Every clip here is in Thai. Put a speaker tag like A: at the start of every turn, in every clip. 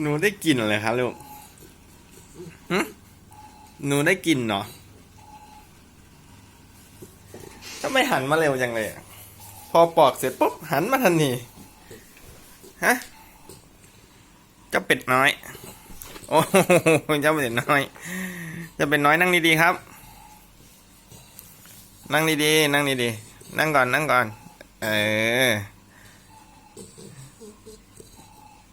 A: หนูได้กลิ่นอะไรครับลูก หนูได้กลิ่นเนาะทำไมหันมาเร็วจังเลยอะพอปอกเสร็จปุ๊บหันมาทันทีฮะเจ้าเป็ดน้อย โอ้โหเจ้าเป็ดน้อย จะเป็นน้อยนั่งดีๆครับ นั่งดีๆนั่งดีๆนั่งก่อนนั่งก่อน เออ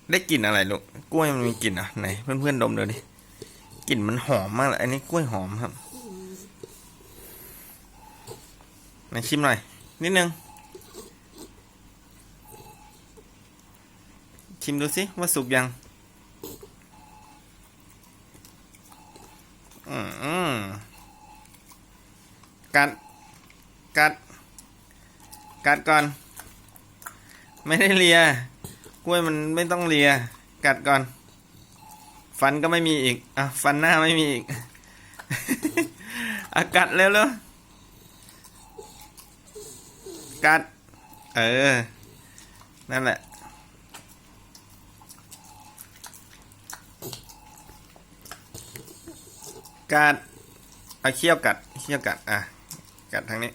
A: ได้กลิ่นอะไรลูกกล้วยมันมีกลิ่นอะไหนเพื่อนๆดมเดูดิ กลิ่นมันหอมมากเลยอันนี้กล้วยหอมครับไหนชิมหน่อย นิดนึง ชิมดูสิว่าสุกยังอืมอืมกัด กัด กัดก่อน ไม่ได้เลีย กล้วยมันไม่ต้องเลีย กัดก่อน ฟันก็ไม่มีอีก อะ ฟันหน้าไม่มีอีกอะกัดเร็วเลยกัด เออ นั่นแหละ กัดเอาเขี้ยวกัด เขี้ยวกัด อะ กัดทางนี้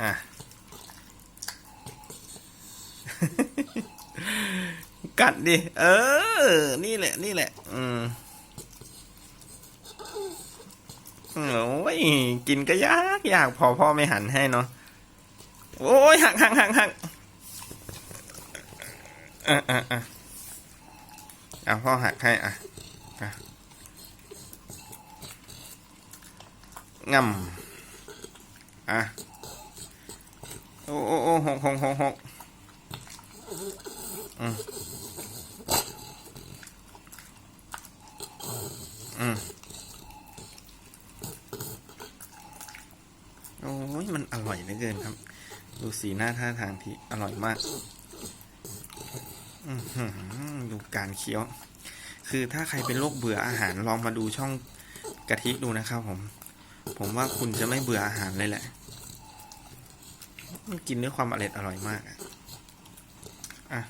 A: อะ กัดดิ เออ นี่แหละ นี่แหละ อืมโอ้ย กินก็ยากยากพอพ่อไม่หันให้เนาะ โอ้ยหักหักหักหักอะอะอะเอาพ่อหักให้อะอะงำอะ โอ้โอ้โอ้หกหกหกหกอืม อืมโอ้ยมันอร่อยเหลือเกินครับ ดูสีหน้าท่าทางที่อร่อยมากดูการเคี้ยว คือถ้าใครเป็นโรคเบื่ออาหารลองมาดูช่องกะทิดูนะครับผม ผมว่าคุณจะไม่เบื่ออาหารเลยแหละมันกินด้วยความอร่อยอร่อยมากอะอะ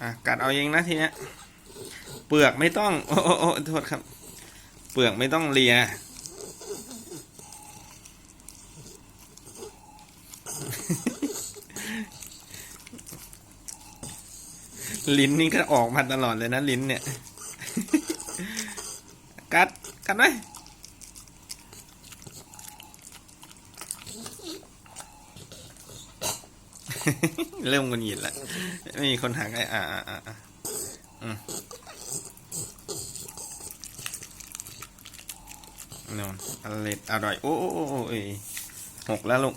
A: อะ กัดเอาเองนะทีเนี้ย เปลือกไม่ต้อง โอ้โอ้โทษครับ เปลือกไม่ต้องเลีย ลิ้นนี่ก็ออกมาตลอดเลยนะลิ้นเนี่ย กัด กัดไหมเริ่มกันหยิดล้วไม่มีคนหักไอ้อ่อ่าอ่าอ่าอืม นอนอร่อยอร่อย โอ้โอ้โอ้ยหกแล้วลูก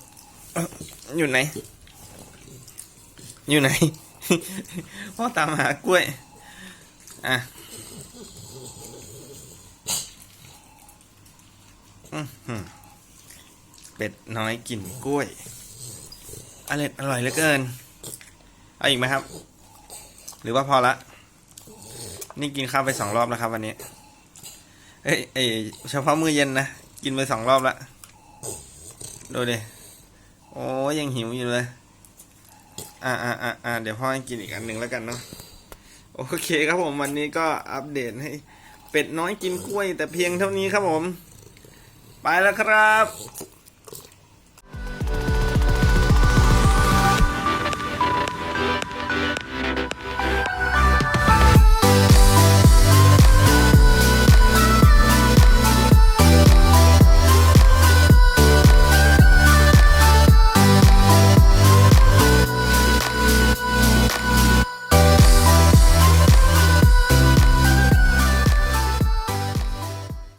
A: อยู่ไหน อยู่ไหน พ่อตามหากล้วย อะอื้อหือเป็ดน้อยกินกล้วย อร่อยอร่อยเหลือเกิน เอาอีกไหมครับ หรือว่าพอละ นี่กินข้าวไปสองรอบแล้วครับวันนี้ เอ้ยเอ้ยเฉพาะมื้อเย็นนะ กินไปสองรอบละดูดิ โอ้ยังหิวอยู่เลย อ่าอ่าอ่าอ่าเดี๋ยวพ่อให้กินอีกอันหนึ่งแล้วกันเนาะ โอเคครับผมวันนี้ก็อัปเดตให้ เป็ดน้อยกินกล้วยแต่เพียงเท่านี้ครับผม ไปแล้วครับ